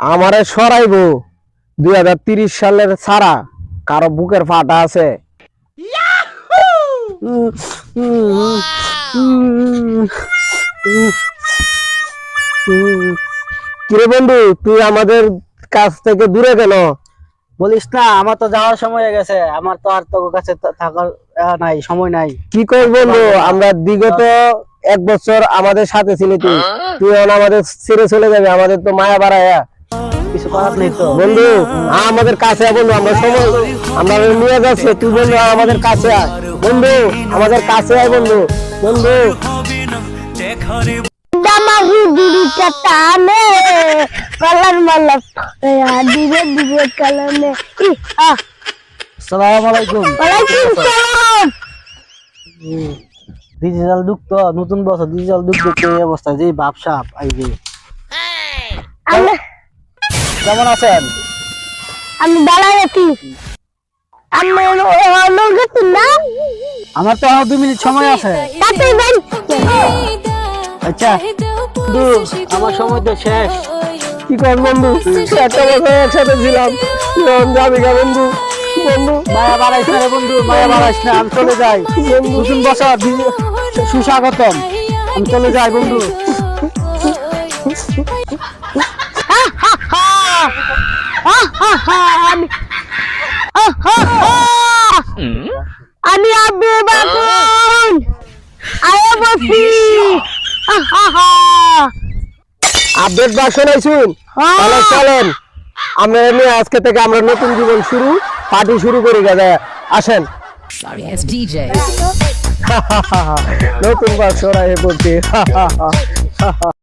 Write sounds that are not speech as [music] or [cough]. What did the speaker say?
আমারে সরাইবো দুই হাজার তিরিশ সালের ছাড়া কারও বুকের ফাটা আছে। কিরে বন্ধু, তুই আমাদের কাছ থেকে দূরে কেন বলিস না আমার তো যাওয়ার সময় হয়ে গেছে। আমার তো আর তোর কাছে থাকার নাই সময় নাই। কি করব বন্ধু আমরা বিগত এক বছর আমাদের সাথে ছিলি তুই। তুই এখন আমাদের ছেড়ে চলে যাবে আমাদের তো মায়া বাড়ায়া। কিছু করার নেই তো। বন্ধু আমাদের কাছে বন্ধু আমরা সময় আমরা নিয়ে যাচ্ছি তুই বন্ধু আমাদের কাছে আয়। বন্ধু আমাদের কাছে আয় বন্ধু। কলার দিবে দিবে কালানে ই আ। সালাম আলাইকুম ওয়ালাইকুম সালাম। ডিজিটাল যুগ তো নতুন বছর ডিজিটাল যুগ দেখতে এই অবস্থা যে বাপসাপ আইবে আমি কেমন আছেন? আমি দাঁড়ায় আছি। আমার তো আর দুই মিনিট সময় আছে। আচ্ছা আমার সময় তো শেষ। কি কর বন্ধু? একটা বছর একসাথে ছিলাম। যাবি গা বন্ধু। বন্ধু মায়া বাড়াইস না বন্ধু মায়া বাড়াইস না আমি চলে যাই। নতুন বছর সুস্বাগতম। আমি চলে যাই বন্ধু আমি আমি আব্বু বাবুন আয়া বসি আপডেট বা শোনাইছুন তাহলে চলেন। আমরা এমনি আজকে থেকে আমরা নতুন জীবন শুরু পার্টি শুরু করে গেছে আসেন. [laughs] নতুন বা শোনাই বলছি